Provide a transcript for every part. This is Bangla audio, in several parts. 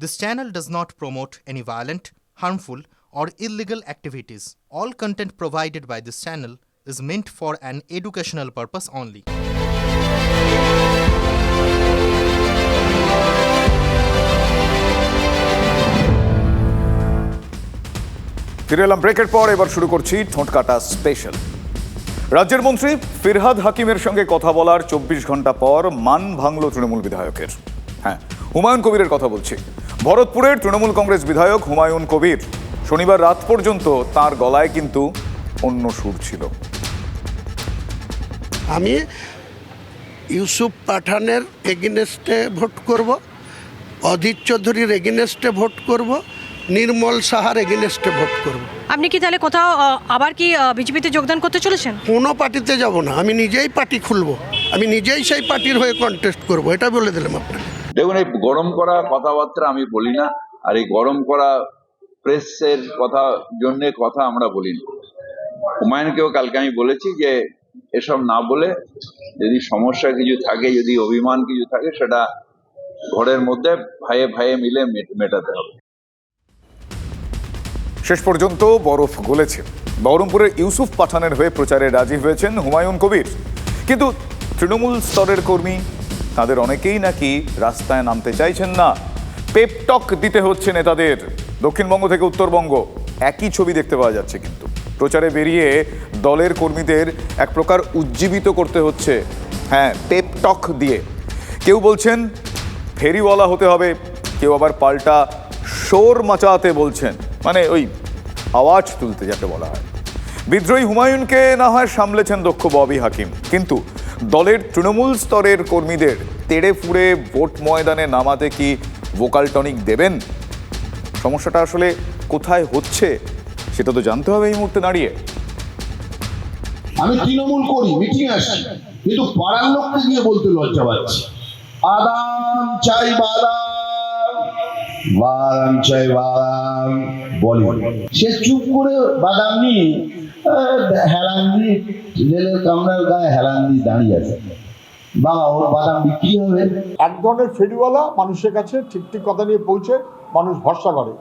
This channel does not promote any violent, harmful, or illegal activities. All content provided by this channel is meant for an educational purpose only. ফিরে এলাম ব্রেকের পর এবার শুরু করছি ঠোঁট কাটা স্পেশাল রাজ্যের মন্ত্রী ফিরহাদ হাকিমের সঙ্গে কথা বলার চব্বিশ ঘণ্টা পর মান ভাঙল তৃণমূল বিধায়কের হ্যাঁ হুমায়ুন কবিরের কথা বলছি ভরতপুরের তৃণমূল কংগ্রেস বিধায়ক হুমায়ুন কবির। শনিবার রাত পর্যন্ত তার গলায় কিন্তু অন্য সুর ছিল। আমি ইউসুফ পাঠানের এগেনেস্টে ভোট করব অধীর চৌধুরীর এগেনেস্টে ভোট করব নির্মল সাহার এগেনেস্টে ভোট করব। আপনি কি তাহলে কোথাও আবার কি বিজেপিতে যোগদান করতে চলেছেন? কোনো পার্টিতে যাব না আমি নিজেই পার্টি খুলব আমি নিজেই সেই পার্টির হয়ে কন্টেস্ট করব এটা বলে দিলাম আপনাকে। দেখুন, এই গরম করা কথাবার্তা আমি বলি না, আর এই গরম করা প্রেসের কথা, জন্য কথা আমরা বলি না। হুমায়ুনকেও কালকে আমি বলেছি যে, এসব না বলে যদি সমস্যা কিছু থাকে, যদি অভিমান কিছু থাকে, সেটা ঘরের মধ্যে ভাইয়ে ভাইয়ে মিলে মেটাতে হবে। শেষ পর্যন্ত বরফ গলেছে। বহরমপুরের ইউসুফ পাঠানের হয়ে প্রচারে রাজি হয়েছেন হুমায়ুন কবির। কিন্তু তৃণমূল স্তরের কর্মী তাদের অনেকেই নাকি রাস্তায় নামতে চাইছেন না। পেপটক দিতে হচ্ছে নেতাদের। দক্ষিণবঙ্গ থেকে উত্তরবঙ্গ। একই ছবি দেখতে পাওয়া যাচ্ছে কিন্তু। প্রচারে বেরিয়ে দলের কর্মীদের এক প্রকার উজ্জীবিত করতে হচ্ছে। হ্যাঁ পেপটক দিয়ে। কেউ বলছেন, ফেরিওয়ালা হতে হবে। কেউ আবার পাল্টা শোর মাচাতে বলছেন। মানে ওই আওয়াজ তুলতে যাকে বলা হয়। বিদ্রোহী হুমায়ুনকে না হয় সামলেছেন দক্ষ ববি হাকিম। কিন্তু দলের তৃণমূল স্তরের কর্মীদের তেড়ে ফুড়ে ভোট ময়দানে নামাতে কি ভোকাল টনিক দেবেন? সমস্যাটা আসলে কোথায় হচ্ছে সেটা তো জানতে হবে এই মুহূর্তে দাঁড়িয়ে। আমি তৃণমূল করি মিটিং আসছি। কিন্তু পাড়ার লোককে গিয়ে বলতে লজ্জা পাচ্ছি। আদাম চাই বাদাম বাদাম চাই বাদাম বলে। সে চুপ করে বাদাম নিয়ে আহ, হেলান দিয়ে রেলের কামরার গায়ে হেলান দিয়ে দাঁড়িয়ে আছে। বাবা ওর বাদাম বিক্রি হবে? এক ধরনের ফেরিওয়ালা মানুষের কাছে ঠিক ঠিক কথা নিয়ে পৌঁছে মানুষ ভরসা করে।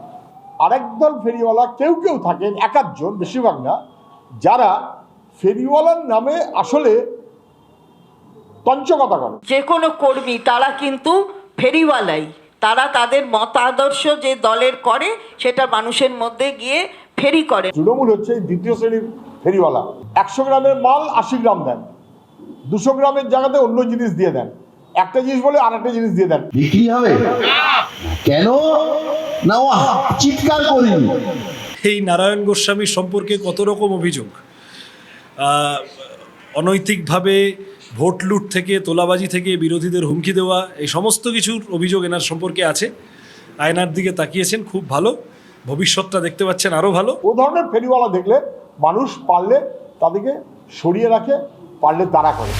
আরেক দল ফেরিওয়ালা কেউ কেউ থাকেন এক আধজন বেশিরভাগ না যারা ফেরিওয়ালার নামে আসলে তঞ্চকতা করে। যে কোনো কর্মী তারা কিন্তু ফেরিওয়ালাই। তারা তাদের মতাদর্শ যে দলের করে সেটা মানুষের মধ্যে গিয়ে ফেরি করে। তৃণমূল হচ্ছে দ্বিতীয় শ্রেণির ফেরিওয়ালা। একশো গ্রামের মাল আশি গ্রাম দেন। দুশো গ্রামের জায়গাতে অন্য জিনিস দিয়ে দেন। একটা জিনিস বলে আর একটা জিনিস দিয়ে দেন। বিক্রি হবে? কেন? না ও চিৎকার করিনি। এই নারায়ণ গোস্বামী সম্পর্কে কত রকম অভিযোগ? আহ, অনৈতিকভাবে ভোট লুট থেকে তোলাবাজি থেকে বিরোধীদের হুমকি দেওয়া এই সমস্ত কিছুর অভিযোগ এনার সম্পর্কে আছে। আয়নার দিকে তাকিয়েছেন খুব ভালো। ভবিষ্যৎটা দেখতে পাচ্ছেন আরও ভালো। ও ধরনের ফেরিওয়ালা দেখলে মানুষ পারলে তাদেরকে সরিয়ে রাখে পারলে তারা করে।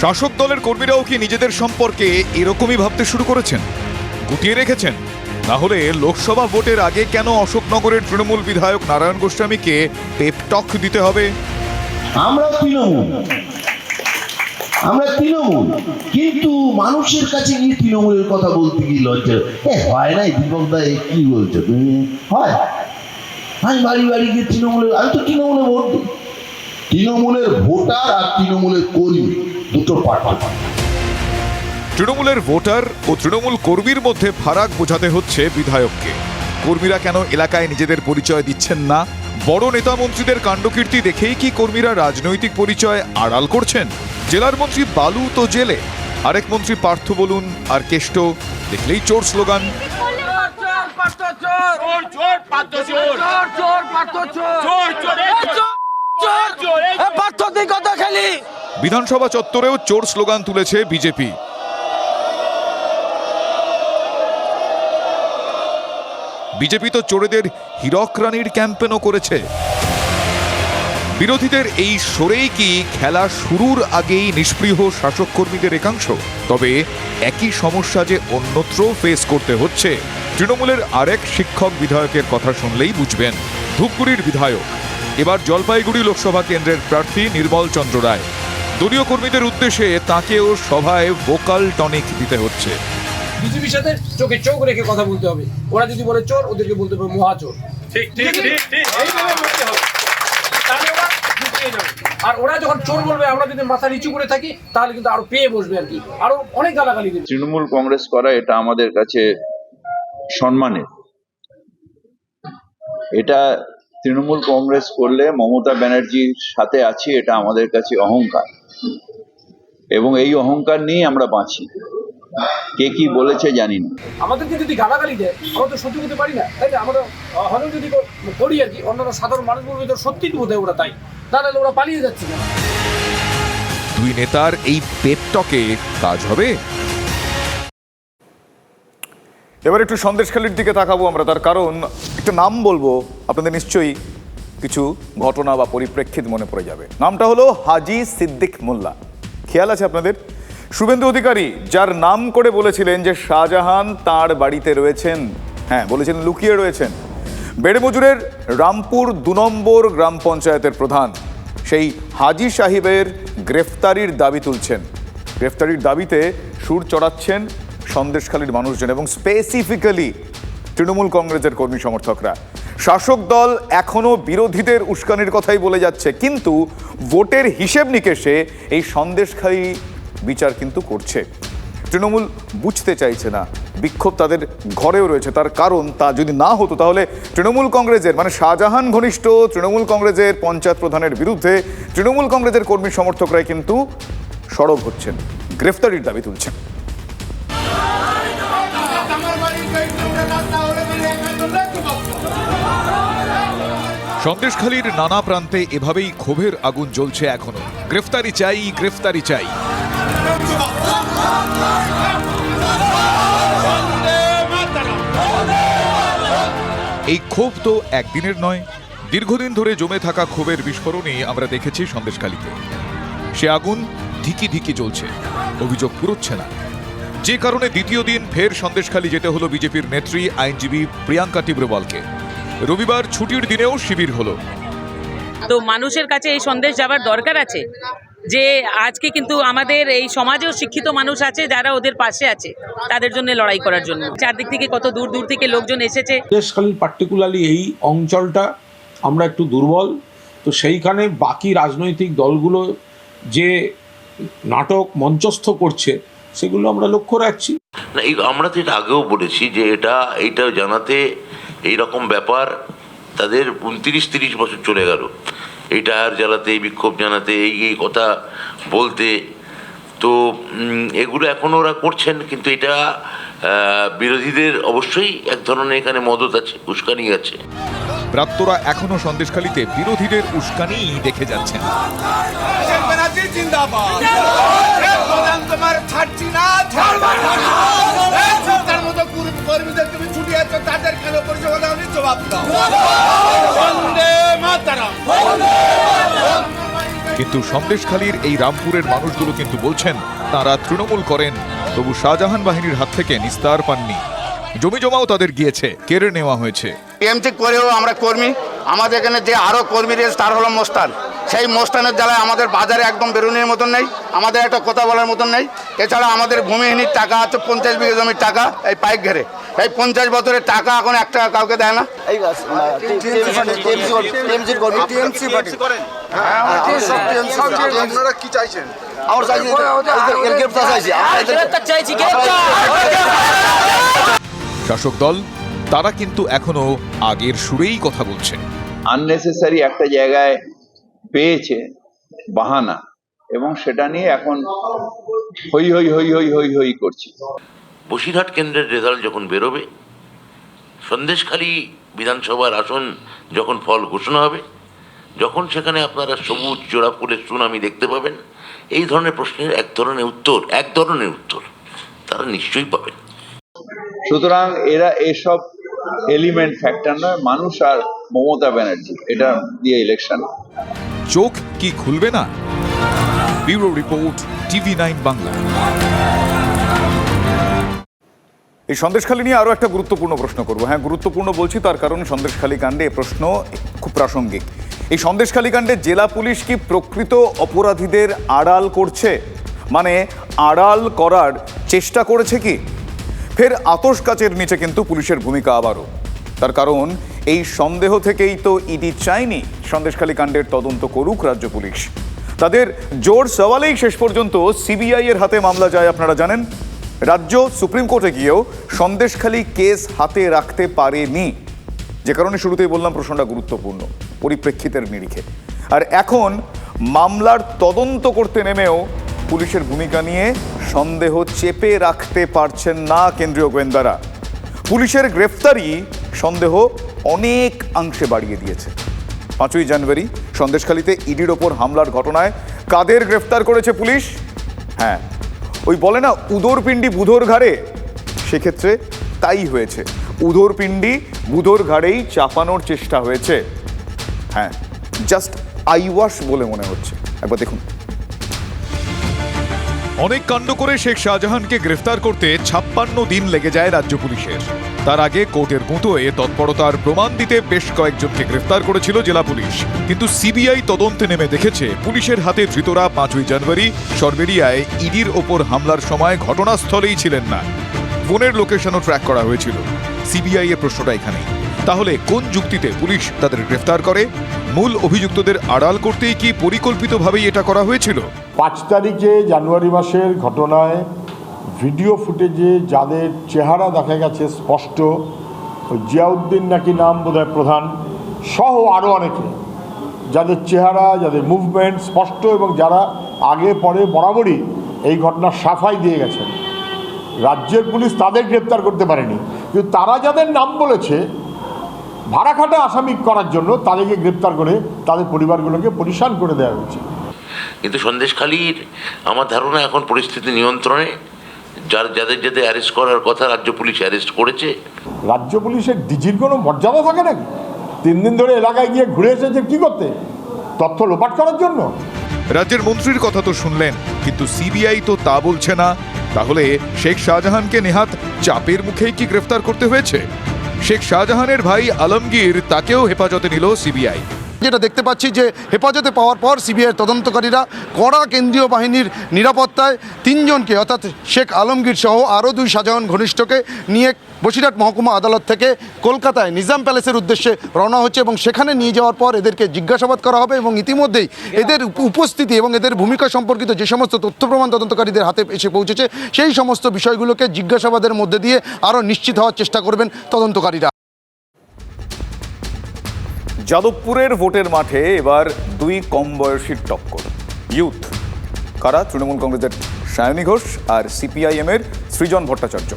শাসক দলের কর্মীরাও কি নিজেদের সম্পর্কে এরকমই ভাবতে শুরু করেছেন? গুটিয়ে রেখেছেন? না হলে লোকসভা ভোটের আগে কেন অশোকনগরের তৃণমূল বিধায়ক নারায়ণ গোস্বামীকে পেপটক দিতে হবে? আমরা তৃণমূল। আমরা তৃণমূল। কিন্তু মানুষের কাছে গিয়ে তৃণমূলের কথা বলতে কি লজ্জা এ, হয় নাই দীপক দা, এ কি বলছো তুমি? হয়। আমি বাড়ি বাড়ি গিয়ে তৃণমূলের আমি তো তৃণমূলে ভোট দিই। তৃণমূলের ভোটার আর তৃণমূলের কর্মী, দুটো পার্থক্য। তৃণমূলের ভোটার ও তৃণমূল কর্মীর মধ্যে ফারাক বোঝাতে হচ্ছে বিধায়ককে। কর্মীরা কেন এলাকায় নিজেদের পরিচয় দিচ্ছেন না? বড় নেতা মন্ত্রীদের কাণ্ডকীর্তি দেখেই কি কর্মীরা রাজনৈতিক পরিচয় আড়াল করছেন? জেলার মন্ত্রী বালু তো জেলে। আরেক মন্ত্রী পার্থ বলুন আর কেষ্ট দেখলেই চোর স্লোগান। বিধানসভা চত্বরেও চোর স্লোগান তুলেছে বিজেপি। বিজেপি তো চোরেদের হীরক রানীর ক্যাম্পেনও করেছে। বিরোধীদের এই সরেই কি খেলা শুরুর আগেই নিষ্পৃহ শাসক কর্মীদের একাংশ? তবে একই সমস্যা যে অন্যত্র ফেস করতে হচ্ছে তৃণমূলের আরেক শিক্ষক বিধায়কের কথা শুনলেই বুঝবেন। ধূপগুড়ির বিধায়ক। এবার জলপাইগুড়ি লোকসভা কেন্দ্রের প্রার্থী নির্মল চন্দ্র রায়। দলীয় কর্মীদের উদ্দেশ্যে তাকেও সভায় ভোকাল টনিক দিতে হচ্ছে। বিজেপির সাথে চোখে চোখ রেখে কথা বলতে হবে। ওরা যদি বলে চোর ওদেরকে বলতে হবে মহাচোর ঠিক ঠিক ঠিক ঠিক। এইভাবে বলতে হবে। লুকিয়ে যাবে। আর ওরা যখন চোর বলবে, আমরা যদি মাথা নিচু করে থাকি, তাহলে কিন্তু আরও পেয়ে বসবে আর কি। আরও অনেক গালাগালি দেবে। তৃণমূল কংগ্রেস করা এটা আমাদের কাছে সম্মানের। এটা তৃণমূল কংগ্রেস করলে মমতা ব্যানার্জির সাথে আছি, এটা আমাদের কাছে অহংকার। এবং এই অহংকার নিয়ে আমরা বাঁচি। কে কি বলেছে জানি না। আমাদেরকে যদি গালাগালি দেয় আমরা তো সত্যি করতে পারি না তাই না? আমরা হলেও যদি করি আর কি অন্যান্য সাধারণ মানুষ বলবে তো সত্যি বোধ হয় ওরা তাই। না নাহলে ওরা পালিয়ে যাচ্ছে না দুই নেতার এই পেটটকে কাজ হবে? এবার একটু সন্দেশখালির দিকে তাকাবো আমরা তার কারণ একটা নাম বলব আপনাদের নিশ্চয়ই কিছু ঘটনা বা পরিপ্রেক্ষিত মনে পড়ে যাবে। নামটা হলো হাজি সিদ্দিক মোল্লা। খেয়াল আছে আপনাদের? শুভেন্দু অধিকারী, যার নাম করে বলেছিলেন যে শাহজাহান তার বাড়িতে রয়েছেন। হ্যাঁ বলেছিলেন লুকিয়ে রয়েছেন। বেড়েমজুরের রামপুর দু নম্বর গ্রাম পঞ্চায়েতের প্রধান, সেই হাজি সাহেবের গ্রেফতারির দাবি তুলছেন। গ্রেফতারির দাবিতে সুর চড়াচ্ছেন সন্দেশখালীর মানুষজন এবং স্পেসিফিক্যালি তৃণমূল কংগ্রেসের কর্মী সমর্থকরা। শাসক দল এখনও বিরোধীদের উস্কানির কথাই বলে যাচ্ছে, কিন্তু ভোটের হিসেব নিকেশে এই সন্দেশখালী বিচার কিন্তু করছে। তৃণমূল বুঝতে চাইছে না। বিক্ষোভ তাদের ঘরেও রয়েছে। তার কারণ তা যদি না হতো, তাহলে তৃণমূল কংগ্রেসের মানে শাহজাহান ঘনিষ্ঠ তৃণমূল কংগ্রেসের পঞ্চায়েত প্রধানের বিরুদ্ধে তৃণমূল কংগ্রেসের কর্মী সমর্থকরাই কিন্তু সরব হচ্ছেন। গ্রেফতারির দাবি তুলছেন। সন্দেশখালীর নানা প্রান্তে এভাবেই ক্ষোভের আগুন জ্বলছে এখনও। গ্রেফতারি চাই গ্রেফতারি চাই। এই ক্ষোভ তো একদিনের নয়। দীর্ঘদিন ধরে জমে থাকা ক্ষোভের বিস্ফোরণে আমরা দেখেছি সন্দেশখালীতে। সে আগুন ধিকি ধিকি জ্বলছে। অভিযোগ পুরোচ্ছে না যে কারণে দ্বিতীয় দিন ফের সন্দেশখালী যেতে হলো বিজেপির নেত্রী, আইনজীবী প্রিয়াঙ্কা টিব্রবলকে রবিবার ছুটির দিনেও শিবির হলো। তো মানুষের কাছে এই সন্দেশ যাবার দরকার আছে? যে আজকে কিন্তু আমাদের এই সমাজেও শিক্ষিত মানুষ আছে যারা ওদের পাশে আছে তাদের জন্য লড়াই করার জন্য। চারদিক থেকে কত দূর দূর থেকে লোকজন এসেছে। দেশখালীর পার্টিকুলারলি এই অঞ্চলটা আমরা একটু দুর্বল। তো সেইখানে বাকি রাজনৈতিক দলগুলো যে নাটক মঞ্চস্থ করছে সেগুলো আমরা লক্ষ্য রাখছি। না এই আমরা তো এটা আগেও বলেছি যে এটা এইটা জানাতে এই রকম ব্যাপার তাদের উনত্রিশ তিরিশ বছর চলে গেল। এই টায়ার জ্বালাতে বিক্ষোভ জানাতে এই এই কথা বলতে। তো এগুলো এখনও ওরা করছেন কিন্তু এটা বিরোধীদের অবশ্যই এক ধরনের এখানে মদত আছে উস্কানি আছে। প্রাপ্তরা এখনও সন্দেশখালীতে বিরোধীদের উস্কানি দেখে যাচ্ছেন। কিন্তু সন্দেশখালীর এই রামপুরের মানুষগুলো কিন্তু বলছেন, তারা তৃণমূল করেন। তবু শাহজাহান বাহিনীর হাত থেকে নিস্তার পাননি। জমি জমাও তাদের গিয়েছে, কেড়ে নেওয়া হয়েছে। টিএমসি করেও আমরা কর্মী। আমাদের এখানে যে আরও কর্মী রয়েছে তার হলো মোস্তান। সেই মোস্তানের জ্বালায় আমাদের বাজারে একদম বেরোনোর মতন নেই। আমাদের একটা কথা বলার মতন নেই। এছাড়া আমাদের ভূমিহীনির টাকা আছে, পঞ্চাশ বিঘা জমির টাকা, এই পাইক ঘেরে। এই পঞ্চাশ বছরের টাকা এখন এক টাকা কাউকে দেয় না। আপনারা কি চাইছেন? শাসক দল তারা কিন্তু এখনও আগের সুরেই কথা বলছে। আননেসেসারি একটা জায়গায় পেয়েছে বাহানা এবং সেটা নিয়ে এখন হই হই হই হই হই হই করছে। বসিরহাট কেন্দ্রের রেজাল্ট যখন বেরোবে সন্দেশখালী বিধানসভার আসন যখন ফল ঘোষণা হবে যখন সেখানে আপনারা সবুজ জোড়া ফুলের সুনামি দেখতে পাবেন এই ধরনের প্রশ্নের এক ধরনের উত্তর এক ধরনের উত্তর তারা নিশ্চয়ই পাবেন। সুতরাং এরা এসব এলিমেন্ট ফ্যাক্টর নয় মানুষ আর মমতা ব্যানার্জি এটা দিয়ে ইলেকশন চোখ কি খুলবে না? Bureau report TV nine Bangla. এই সন্দেশখালী নিয়ে আরও একটা গুরুত্বপূর্ণ প্রশ্ন করব। হ্যাঁ গুরুত্বপূর্ণ বলছি, তার কারণ সন্দেশখালী কাণ্ডে এ প্রশ্ন খুব প্রাসঙ্গিক। এই সন্দেশখালী কাণ্ডে জেলা পুলিশ কি প্রকৃত অপরাধীদের আড়াল করছে? মানে আড়াল করার চেষ্টা করেছে কি? ফের আতস কাচের নিচে কিন্তু পুলিশের ভূমিকা আবারও। তার কারণ, এই সন্দেহ থেকেই তো ইডি চায়নি সন্দেশখালী কাণ্ডের তদন্ত করুক রাজ্য পুলিশ। তাদের জোর সওয়ালেই শেষ পর্যন্ত সিবিআই এর হাতে মামলা যায়, আপনারা জানেন? রাজ্য সুপ্রিম কোর্টে গিয়েও সন্দেশখালী কেস হাতে রাখতে পারেনি। যে কারণে শুরুতেই বললাম প্রশ্নটা গুরুত্বপূর্ণ, পরিপ্রেক্ষিতের নিরিখে। আর এখন মামলার তদন্ত করতে নেমেও পুলিশের ভূমিকা নিয়ে সন্দেহ চেপে রাখতে পারছেন না কেন্দ্রীয় গোয়েন্দারা। পুলিশের গ্রেফতারি সন্দেহ অনেক অংশে বাড়িয়ে দিয়েছে। পাঁচই জানুয়ারি সন্দেশখালীতে ইডির ওপর হামলার ঘটনায় কাদের গ্রেফতার করেছে পুলিশ? হ্যাঁ ওই বলে না, উদর পিণ্ডি বুধোর ঘাড়ে। সেক্ষেত্রে তাই হয়েছে। উদর পিণ্ডি বুধোর ঘাড়েই চাপানোর চেষ্টা হয়েছে। হ্যাঁ জাস্ট আইওয়াশ বলে মনে হচ্ছে। একবার দেখুন। অনেক কাণ্ড করে শেখ শাহজাহানকে গ্রেফতার করতে ছাপ্পান্ন দিন লেগে যায় রাজ্য পুলিশের। তার আগে কোর্টের গুঁতোয় তৎপরতার প্রমাণ দিতে বেশ কয়েকজনকে গ্রেফতার করেছিল জেলা পুলিশ। কিন্তু সিবিআই তদন্তে নেমে দেখেছে, পুলিশের হাতে ধৃতরা পাঁচই জানুয়ারি সরবেরিয়ায় ইডির ওপর হামলার সময় ঘটনাস্থলেই ছিলেন না। ফোনের লোকেশনও ট্র্যাক করা হয়েছিল। সিবিআই এর প্রশ্নটা এখানেই। তাহলে কোন যুক্তিতে পুলিশ তাদের গ্রেফতার করে? মূল অভিযুক্তদের আড়াল করতেই কি পরিকল্পিতভাবেই এটা করা হয়েছিল? পাঁচ তারিখে জানুয়ারি মাসের ঘটনায় ভিডিও ফুটেজে যাদের চেহারা দেখা গেছে স্পষ্ট জিয়াউদ্দিন নাকি নাম বোধহয় প্রধান, সহ আরও অনেকে। যাদের চেহারা, যাদের মুভমেন্ট স্পষ্ট এবং যারা আগে পরে বরাবরই এই ঘটনার সাফাই দিয়ে গেছেন। রাজ্যের পুলিশ তাদের গ্রেপ্তার করতে পারেনি। কিন্তু তারা যাদের নাম বলেছে ভাড়াখাটা আসামি করার জন্য তাদেরকে গ্রেপ্তার করে তাদের পরিবারগুলোকে পরিশান করে দেওয়া হয়েছে। কিন্তু সন্দেশখালীর, আমার ধারণা এখন পরিস্থিতি নিয়ন্ত্রণে যার যাদের যাদের অ্যারেস্ট করার কথা রাজ্য পুলিশ অ্যারেস্ট করেছে। রাজ্য পুলিশের ডিজির কোনো মর্যাদা থাকে নাকি? তিন দিন ধরে এলাকায় গিয়ে ঘুরে এসেছে কি করতে? তথ্য লোপাট করার জন্য? রাজ্যের মন্ত্রীর কথা তো শুনলেন কিন্তু সিবিআই তো তা বলছে না। তাহলে শেখ শাহজাহানকে নেহাত চাপের মুখেই কি গ্রেফতার করতে হয়েছে? শেখ শাহজাহানের ভাই আলমগীর তাকেও হেফাজতে নিল সিবিআই যেটা দেখতে পাচ্ছি যে হেফাজতে পাওয়ার পর সিবিআই তদন্তকারীরা কড়া কেন্দ্রীয় বাহিনীর নিরাপত্তায় তিনজনকে, অর্থাৎ শেখ আলমগীর সহ আরও দুই শাহজাহান ঘনিষ্ঠকে নিয়ে বসিরহাট মহকুমা আদালত থেকে কলকাতায় নিজাম প্যালেসের উদ্দেশ্যে রওনা হচ্ছে এবং সেখানে নিয়ে যাওয়ার পর এদেরকে জিজ্ঞাসাবাদ করা হবে এবং ইতিমধ্যেই এদের উপস্থিতি এবং এদের ভূমিকা সম্পর্কিত যে সমস্ত তথ্য প্রমাণ তদন্তকারীদের হাতে এসে পৌঁছেছে, সেই সমস্ত বিষয়গুলোকে জিজ্ঞাসাবাদের মধ্যে দিয়ে আরও নিশ্চিত হওয়ার চেষ্টা করবেন তদন্তকারীরা। যাদবপুরের ভোটের মাঠে এবার দুই কম বয়সীর টক্কর। ইউথ, কারা? তৃণমূল কংগ্রেসের সায়নী ঘোষ আর সিপিআইএম এর সৃজন ভট্টাচার্য।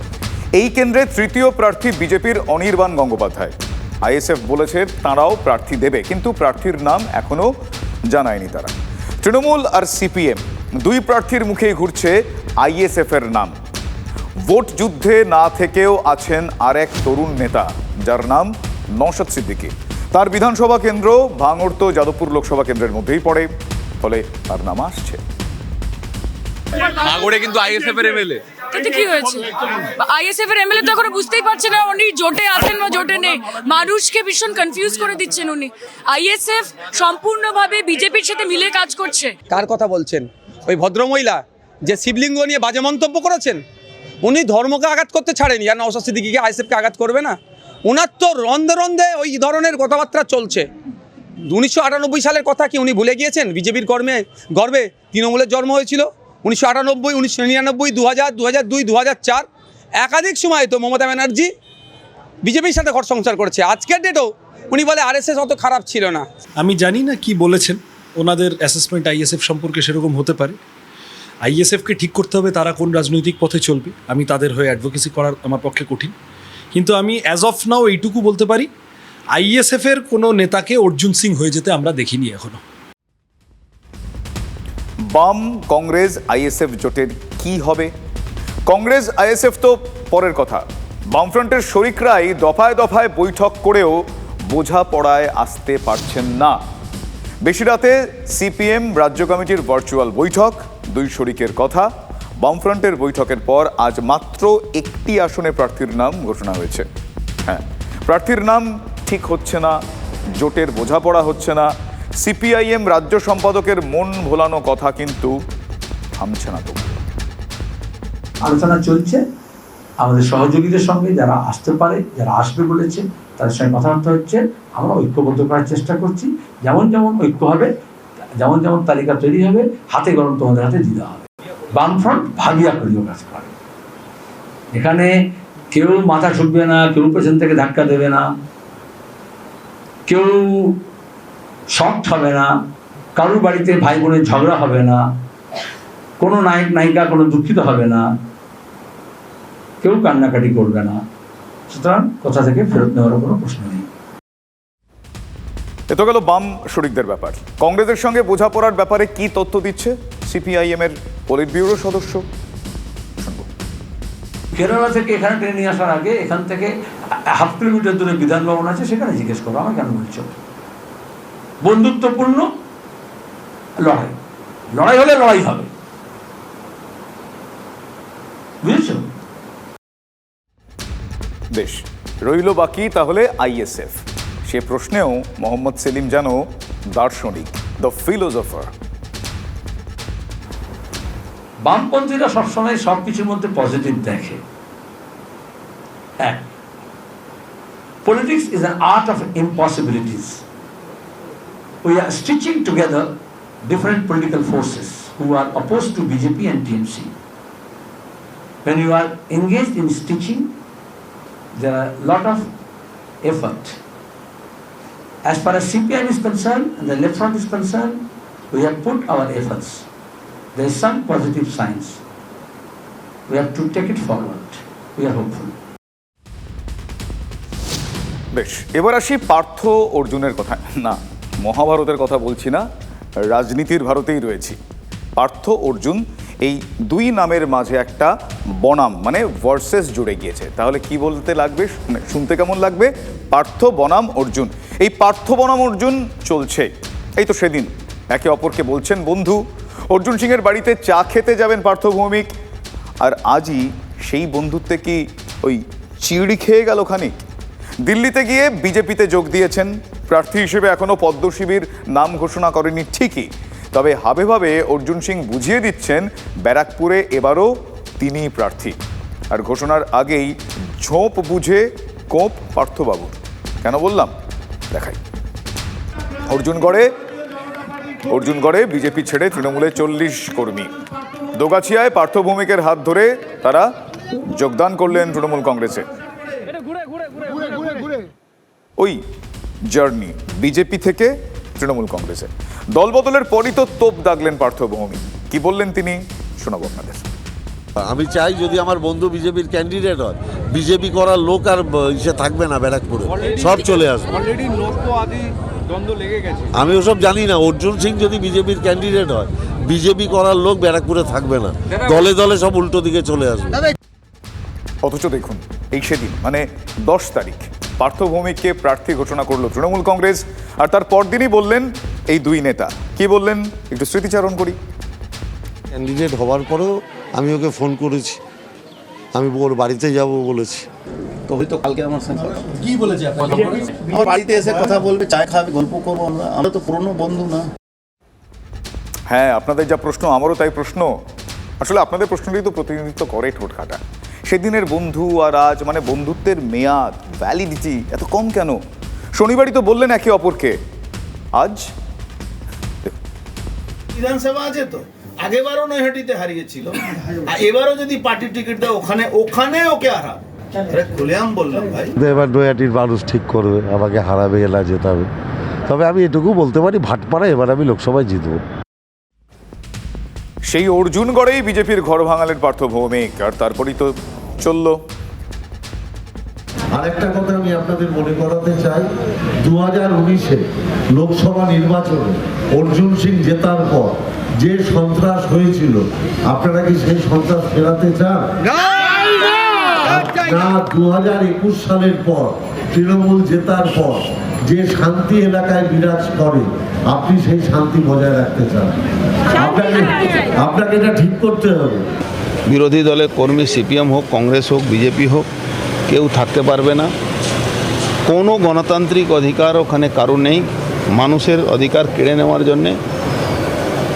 এই কেন্দ্রে তৃতীয় প্রার্থী বিজেপির অনির্বাণ গঙ্গোপাধ্যায়। আইএসএফ বলেছে তাঁরাও প্রার্থী দেবে, কিন্তু প্রার্থীর নাম এখনও জানায়নি তারা। তৃণমূল আর সিপিএম দুই প্রার্থীর মুখেই ঘুরছে আইএসএফ এর নাম। ভোট যুদ্ধে না থেকেও আছেন আর এক তরুণ নেতা, যার নাম নওশাদ সিদ্দিকী। তার বিধানসভা কেন্দ্র ভাঙড় তো যাদবপুর লোকসভা কেন্দ্রের মধ্যেই পড়ে ফলে তার নাম আসছে। ভাগড়ে কিন্তু আইএসএফ এর এমএলএ কি হয়েছে? আইএসএফ এর এমএলএ তো এখনও বুঝতেই পারছে না উনি জোটে আছেন না জোটে নেই। মানুষকে ভীষণ কনফিউজ করে দিচ্ছেন উনি। আইএসএফ সম্পূর্ণভাবে বিজেপির সাথে মিলে কাজ করছে। কার কথা বলছেন? ওই ভদ্রমহিলা যে শিবলিঙ্গ নিয়ে বাজে মন্তব্য করেছেন? উনি ধর্মকে আঘাত করতে ছাড়েনি আর নওশাদ সিদ্দিকিকে আইএসএফকে আঘাত করবে না? ওনার তো রন্ধে রন্ধে ওই ধরনের কথাবার্তা চলছে। উনিশশো আটানব্বই সালের কথা কি উনি ভুলে গিয়েছেন? বিজেপির কর্মে, গর্বে তৃণমূলের জন্ম হয়েছিল। উনিশশো আটানব্বই, উনিশশো নিরানব্বই দু হাজার দু হাজার দুই দু হাজার চার। একাধিক সময় তো মমতা ব্যানার্জি বিজেপির সাথে ঘর সংসার করেছে। আজকের ডেটেও উনি বলে আরএসএস অত খারাপ ছিল না। আমি জানি না কি বলেছেন। ওনাদের অ্যাসেসমেন্ট আইএসএফ সম্পর্কে সেরকম হতে পারে। আইএসএফকে ঠিক করতে হবে তারা কোন রাজনৈতিক পথে চলবে। আমি তাদের হয়ে অ্যাডভোকেসি করার আমার পক্ষে কঠিন। কিন্তু আমি অ্যাজ অফ নাও এইটুকু বলতে পারি আইএসএফের কোনো নেতাকে অর্জুন সিং হয়ে যেতে আমরা দেখিনি এখনও। বাম কংগ্রেস আইএসএফ জোটের কি হবে? কংগ্রেস আইএসএফ তো পরের কথা। বামফ্রন্টের শরিকরাই দফায় দফায় বৈঠক করেও বোঝাপড়ায় আসতে পারছেন না। বেশি রাতে সিপিএম রাজ্য কমিটির ভার্চুয়াল বৈঠক, দুই শরিকের কথা। বামফ্রন্টের বৈঠকের পর আজ মাত্র একটি আসনে প্রার্থীর নাম ঘোষণা হয়েছে। হ্যাঁ প্রার্থীর নাম ঠিক হচ্ছে না, জোটের বোঝাপড়া হচ্ছে না, সিপিআইএম রাজ্য সম্পাদকের মন ভোলানো কথা কিন্তু থামছে না তো আলোচনা চলছে, আমাদের সহযোগীদের সঙ্গে যারা আসতে পারে, যারা আসবে বলেছে, তাদের সঙ্গে কথাবার্তা হচ্ছে, আমরা ঐক্যবদ্ধ করার চেষ্টা করছি, যেমন যেমন ঐক্য হবে, যেমন যেমন তালিকা তৈরি হবে, হাতে গরম তোমাদের হাতে দিতে হবে। বামফ্রন্ট ভাবিয়া করিও কাজ করে এখানে কেউ মাথা ঠুকবে না, কেউ পেছন থেকে ধাক্কা দেবে না, কেউ শক্ট হবে না, কারোর বাড়িতে ভাই বোনের ঝগড়া হবে না, কোনো নায়ক, নায়িকা কোনো দুঃখিত হবে না, কেউ কান্নাকাটি করবে না। সুতরাং কোথা থেকে ফেরত নেওয়ার কোনো প্রশ্ন নেই। এ তো গেল বাম শরিকদের ব্যাপার। কংগ্রেসের সঙ্গে বোঝাপড়ার ব্যাপারে কি তথ্য দিচ্ছে? সিপিআইএম এর পলিট ব্যুরো সদস্য কেরালা থেকে এখানে ট্রেন নিয়ে আসার আগে এখান থেকে হাফ কিলোমিটার দূরে বিধান ভবন আছে সেখানে জিজ্ঞেস করো আমার কেন বলছো? বন্ধুত্বপূর্ণ লড়াই। লড়াই হলে লড়াই হবে। বুঝেছ? বেশ রইল বাকি তাহলে আইএসএফ সে প্রশ্নেও মোহাম্মদ সেলিম যেন দার্শনিক দ্য ফিলোজফার বামপন্থীরা সবসময় সব কিছুর মধ্যে পজিটিভ দেখে এক politics is an art of impossibilities we are stitching together different political forces who are oppose to BJP and TMC When you are engaged in stitching, there are a lot of effort. As far as CPIM is concerned and the left front is concerned, we have put our efforts. There is some positive signs. We have to take it forward. We are hopeful. বেশ, এবার আসি পার্থ অর্জুনের কথা না, মহাভারতের কথা বলছি না, রাজনীতির ভারতেই রয়েছি। পার্থ অর্জুন এই দুই নামের মাঝে একটা বনাম মানে ভার্সেস জুড়ে গিয়েছে। তাহলে কি বলতে লাগবে? শুনতে কেমন লাগবে? পার্থ বনাম অর্জুন। এই পার্থ বনাম অর্জুন চলছে। এই তো সেদিন একে অপরকে বলছেন, বন্ধু অর্জুন সিংয়ের বাড়িতে চা খেতে যাবেন পার্থ ভৌমিক। আর আজই সেই বন্ধুত্বে কি ওই চিড়ি খেয়ে গেল খানিক? দিল্লিতে গিয়ে বিজেপিতে যোগ দিয়েছেন। প্রার্থী হিসেবে এখনও পদ্ম শিবির নাম ঘোষণা করেনি ঠিকই। তবে হাবে ভাবে অর্জুন সিং বুঝিয়ে দিচ্ছেন, ব্যারাকপুরে এবারও তিনিই প্রার্থী। আর ঘোষণার আগেই ঝোঁপ বুঝে কোপ পার্থবাবুর কেন বললাম? দেখাই। অর্জুনগড়ে অর্জুনগড়ে বিজেপি ছেড়ে তৃণমূলে চল্লিশ কর্মী। দোগাছিয়ায় পার্থ ভৌমিকের হাত ধরে তারা যোগদান করলেন তৃণমূল কংগ্রেসে। ওই জার্নি বিজেপি থেকে তৃণমূল কংগ্রেসে। দলবদলের পরই তো তোপ দাগলেন পার্থ ভৌমিক কি বললেন তিনি শোনাবো আপনাদের। আমি চাই যদি আমার বন্ধু বিজেপির ক্যান্ডিডেট হয় বিজেপি করার লোক আর ইসে থাকবে না ব্যারাকপুরে। সব চলে আসবে। অলরেডি লোক তো আদি দ্বন্দ্ব লেগে গেছে আমি ওসব জানি না। অর্জুন সিং যদি বিজেপির ক্যান্ডিডেট হয় বিজেপি করার লোক ব্যারাকপুরে থাকবে না। দলে দলে সব উল্টো দিকে চলে আসবে। অথচ দেখুন এই সেদিন মানে দশ তারিখ পার্থ ভৌমিককে প্রার্থী ঘোষণা করল তৃণমূল কংগ্রেস আর তার পরদিনই বললেন এই দুই নেতা। কি বললেন? একটু স্মৃতিচারণ করি। ক্যান্ডিডেট হওয়ার পরেও আমি ওকে ফোন করেছি। আমি ওর বাড়িতে যাব বলেছি। তো হয়তো কালকে আমার সঙ্গে কি বলেছে আমার বাড়িতে এসে কথা বলবে চা খাবে গল্প করব আমরা। আমরা তো পুরনো বন্ধু না। হ্যাঁ আপনাদের যা প্রশ্ন আমারও তাই প্রশ্ন। আসলে আপনাদের প্রশ্নটাই তো প্রতিনিধিত্ব করে ঠোঁট কাটা। সেদিনের বন্ধু আর আজ মানে বন্ধুত্বের মেয়াদ ভ্যালিডিটি এত কম কেন? শনিবারই তো বললেন একে অপরকে। আজ? বিধানসভা আছে তো? আগেবারও নৈহাটিতে হারিয়েছিল। আর এবারও যদি পার্টির টিকিট দেয় ওখানে ওখানে ওকে হারাবে। এবার নয়াটির মানুষ ঠিক করবে আমাকে হারাবে এলা জেতাবে। তবে আমি এটুকু বলতে পারি ভাটপাড়া এবার আমি লোকসভায় জিতবো। সেই অর্জুনগড়েই বিজেপির ঘর ভাঙালেন পার্থ ভৌমিক আর তারপরই তো চলল। আরেকটা কথা আমি আপনাদের মনে করাতে চাই দু হাজার উনিশে লোকসভা নির্বাচনে অর্জুন সিং জেতার পর যে সন্ত্রাস হয়েছিল আপনারা কি সেই সন্ত্রাস ফেরাতে চান? না! দু হাজার একুশ সালের পর তৃণমূল জেতার পর যে শান্তি এলাকায় বিরাজ করে আপনি সেই শান্তি বজায় রাখতে চান। আপনাকে আপনাকে এটা ঠিক করতে হবে। বিরোধী দলের কর্মী সিপিএম হোক কংগ্রেস হোক বিজেপি হোক কেউ থাকতে পারবে না। কোনো গণতান্ত্রিক অধিকার ওখানে কারও নেই। মানুষের অধিকার কেড়ে নেওয়ার জন্যে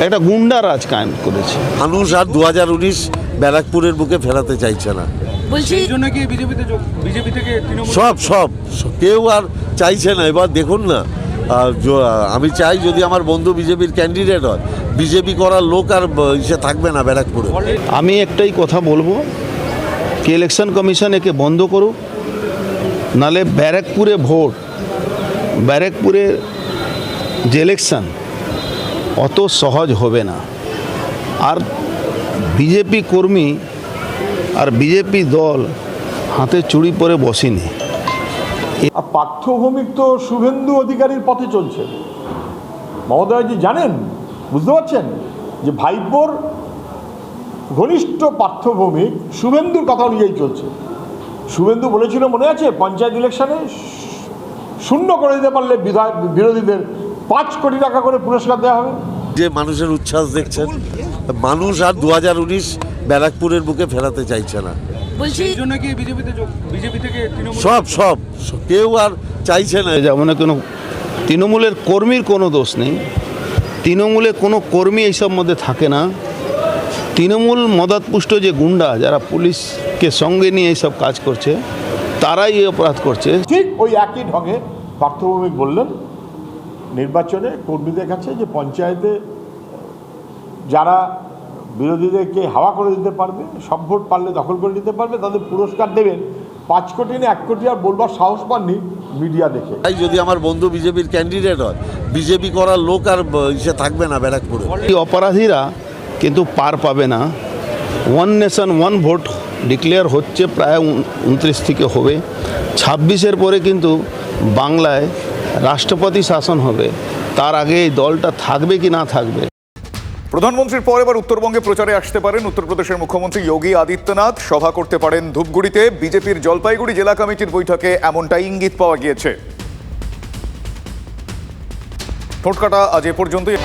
একটা গুন্ডা রাজ কায়েম করেছে। মানুষ আর দু হাজার উনিশ ব্যারাকপুরের বুকে ফেরাতে চাইছে না। বলছি সেই জন্য কি বিজেপিতে বিজেপি থেকে তৃণমূল সব সব কেউ আর চাইছে না। এবার দেখুন না আমি চাই যদি আমার বন্ধু বিজেপির ক্যান্ডিডেট হয় বিজেপি করার লোক আর ইসে থাকবে না ব্যারাকপুরে। আমি একটাই কথা বলব কি ইলেকশন কমিশন একে বন্ধ করুক নালে ব্যারাকপুরে ভোট ব্যারাকপুরে যে ইলেকশন অত সহজ হবে না। আর বিজেপি কর্মী আর বিজেপি দল হাতে চুড়ি পরে বসেনি। পার্থভৌমিক তো শুভেন্দু অধিকারীর পথে চলছে। মহোদয়জি জানেন, বুঝতে পারছেন, যে ভাইপোর ঘনিষ্ঠ পার্থভৌমিক শুভেন্দুর কথা অনুযায়ী চলছে। শুভেন্দু বলেছিল, মনে আছে, পঞ্চায়েত ইলেকশনে শূন্য করে দিতে পারলে বিধায়ক বিরোধীদের পাঁচ কোটি টাকা করে পুরস্কার দেওয়া হবে। যে মানুষের উচ্ছ্বাস দেখছেন মানুষ আর দু হাজার উনিশ ব্যারাকপুরের বুকে ফেরাতে চাইছে না। সেই জন্য কি বিজেপিতে থেকে সব সব কেউ আর চাইছে না। যেমন কোনো তৃণমূলের কর্মীর কোনো দোষ নেই। তৃণমূলে কোনো কর্মী এইসব মধ্যে থাকে না। তৃণমূল মদতপুষ্ট যে গুন্ডা যারা পুলিশকে সঙ্গে নিয়ে এইসব কাজ করছে তারাই এই অপরাধ করছে। ঠিক ওই একই ঢঙে পার্থভৌমিক বললেন নির্বাচনে কর্মীদের কাছে যে পঞ্চায়েতে যারা বিরোধীদেরকে হাওয়া করে দিতে পারবে সব ভোট পারলে দখল করে নিতে পারবে তাদের পুরস্কার দেবেন। পাঁচ কোটি না এক কোটি আর বলবার সাহস পাননি মিডিয়া দেখে। তাই যদি আমার বন্ধু বিজেপির ক্যান্ডিডেট হয় বিজেপি করার লোক আর ইসে থাকবে না ব্যারাকপুরে। এই অপরাধীরা কিন্তু পার পাবে না। One nation one vote declare হচ্ছে প্রায় উনত্রিশ থেকে হবে। ছাব্বিশের পরে কিন্তু বাংলায় রাষ্ট্রপতি শাসন হবে, তার আগে এই দলটা থাকবে কি না থাকবে? প্রধানমন্ত্রীর পর এবার উত্তরবঙ্গে প্রচারে আসতে পারেন উত্তরপ্রদেশের মুখ্যমন্ত্রী যোগী আদিত্যনাথ। সভা করতে পারেন ধূপগুড়িতে। বিজেপির জলপাইগুড়ি জেলা কমিটির বৈঠকে এমনটাই ইঙ্গিত পাওয়া গিয়েছে। ঠোঁটকাটা আজ এ পর্যন্তই।